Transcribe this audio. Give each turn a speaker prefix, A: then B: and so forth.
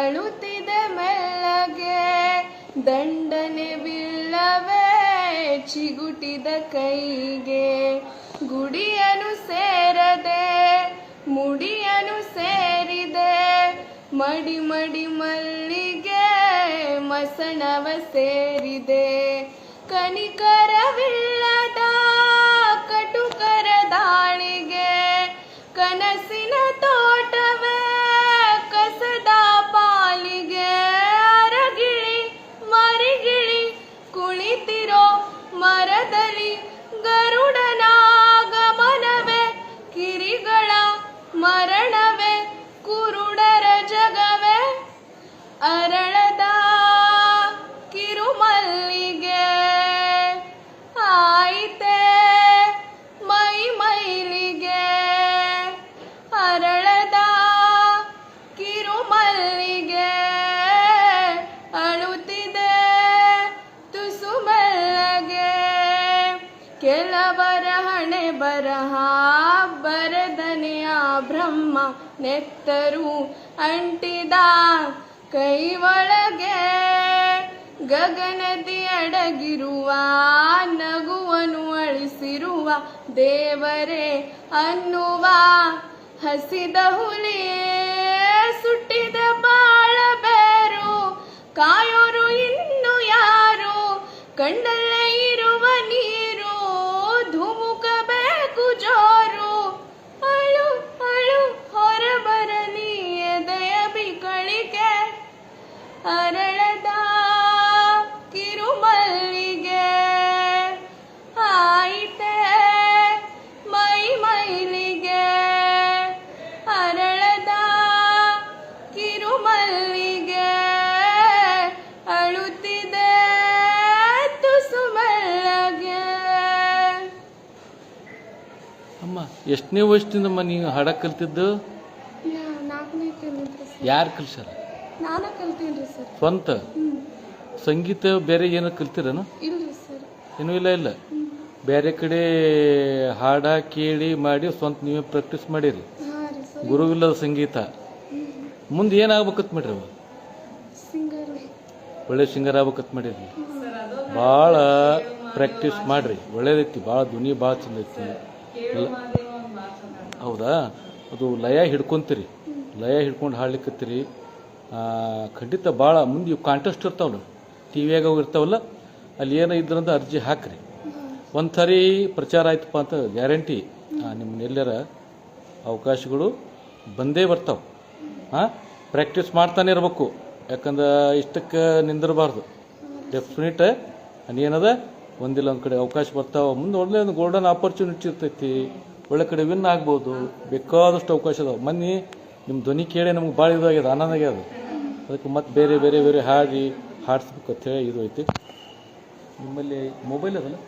A: ಅಳುತ್ತಿದೆ ಮೆಲ್ಲಗೆ. ದಂಡನೆ ಬಿಲ್ಲವೇ ಚಿಗುಟಿದ ಕೈಗೆ. ಗುಡಿಯನು ಸೇರದೆ, ಮುಡಿಯನು ಸೇರಿದೆ. ಮಡಿ ಮಡಿ ಮಲ್ಲಿಗೆ ಮಸಣವ ಸೇರಿದೆ. ಕನಿಕರವಿಲ್ಲದ ಕೆಲವರ ಹಣೆ ಬರಹ, ಬರದನೆಯ ಬ್ರಹ್ಮ ನೆತ್ತರು ಅಂಟಿದ ಕೈ ಒಳಗೆ ಗಗನದಿ ಅಡಗಿರುವ, ನಗುವನು ಅಳಿಸಿರುವ ದೇವರೇ ಅನ್ನುವ ಹಸಿದ ಹುಲಿ ಸುಟ್ಟಿದ ಬಾಳ ಬೇರು ಕಾಯೋರು ಇನ್ನು ಯಾರು? ಕಣ್ಣಲ್ಲೇ ಅರಳದ ಕಿರುಮಲ್ಲಿಗೆ ಆಯಿತೆ ಮೈ ಮೈಲಿಗೆ ಅರಳದ ಕಿರುಮಲ್ಲಿಗೆ ಅಳುತ್ತಿದೆ ತುಸು ಮೆಲ್ಲಗೆ.
B: ಅಮ್ಮ ಎಷ್ಟನೇ ವಯಸ್ಸಿನ ಮನೆ ಹಾಡ ಕಲ್ತಿದ್ದು ಯಾರು ಕಲ್ಸಾರ
A: ನಾನು ಸರ್.
B: ಸ್ವಂತ? ಸಂಗೀತ ಬೇರೆ ಏನೋ ಕಲ್ತಿರೇನು?
A: ಇಲ್ರಿ ಸರ್.
B: ಏನೂ ಇಲ್ಲ ಇಲ್ಲ. ಬೇರೆ ಕಡೆ ಹಾಡ ಕೇಳಿ ಮಾಡಿ ಸ್ವಂತ ನೀವೇ ಪ್ರಾಕ್ಟೀಸ್ ಮಾಡಿರಿ.
A: ಹಾಂ ರೀ ಸರ್.
B: ಗುರುವಿಲ್ಲದ ಸಂಗೀತ. ಮುಂದೆ ಏನಾಗ್ಬೇಕತ್ ಮಾಡ್ರಿ ಅವ?
A: ಸಿಂಗರ್.
B: ಒಳ್ಳೆ ಸಿಂಗರ್ ಆಗ್ಬೇಕತ್ ಮಾಡಿರಿ. ಭಾಳ ಪ್ರಾಕ್ಟೀಸ್ ಮಾಡ್ರಿ ಒಳ್ಳೇದೈತಿ ಭಾಳ ಧ್ವನಿ ಭಾಳ ಚಂದ ಐತಿ. ಲ- ಹೌದಾ? ಅದು ಲಯ ಹಿಡ್ಕೊಂತೀರಿ. ಲಯ ಹಿಡ್ಕೊಂಡು ಹಾಡ್ಲಿಕ್ಕತ್ತೀರಿ ಖಂಡಿತ ಭಾಳ ಮುಂದೆ ಇವು ಕಾಂಟೆಸ್ಟ್ ನೋಡಿ. ಟಿ ವಿಯಾಗ ಇರ್ತಾವಲ್ಲ, ಅಲ್ಲಿ ಏನೋ ಇದ್ರಂತ ಅರ್ಜಿ ಹಾಕ್ರಿ. ಒಂದು ಪ್ರಚಾರ ಆಯ್ತಪ್ಪ ಅಂತ ಗ್ಯಾರಂಟಿ ನಿಮ್ಮ ಎಲ್ಲರ ಅವಕಾಶಗಳು ಬಂದೇ ಬರ್ತಾವೆ. ಹಾಂ ಪ್ರಾಕ್ಟೀಸ್ ಮಾಡ್ತಾನೆ ಇರಬೇಕು. ಯಾಕಂದ್ರೆ ಇಷ್ಟಕ್ಕೆ ನಿಂದಿರಬಾರ್ದು. ಡೆಫಿನೆಟ್ ಏನದ? ಒಂದಿಲ್ಲ, ಒಂದು ಕಡೆ ಅವಕಾಶ ಬರ್ತಾವೆ. ಮುಂದೆ ಒಳ್ಳೆ ಒಂದು ಗೋಲ್ಡನ್ ಆಪರ್ಚುನಿಟಿ ಇರ್ತೈತಿ. ಒಳ್ಳೆ ಕಡೆ ವಿನ್ ಆಗ್ಬೋದು. ಬೇಕಾದಷ್ಟು ಅವಕಾಶ ಅದಾವೆ. ಮನ್ನಿ ನಿಮ್ಮ ಧ್ವನಿ ಕೇಳಿ ನಮ್ಗೆ ಭಾಳ ಇದಾಗ್ಯದ, ಆನಂದ ಆಗ್ಯದ. ಅದಕ್ಕೆ ಮತ್ತೆ ಬೇರೆ ಬೇರೆ ಬೇರೆ ಹಾಡಿ ಹಾಡಿಸ್ಬೇಕು ಅಂತೇಳಿ ಇದು ಐತಿ. ನಿಮ್ಮಲ್ಲಿ ಮೊಬೈಲ್ ಅದಲ್ಲ?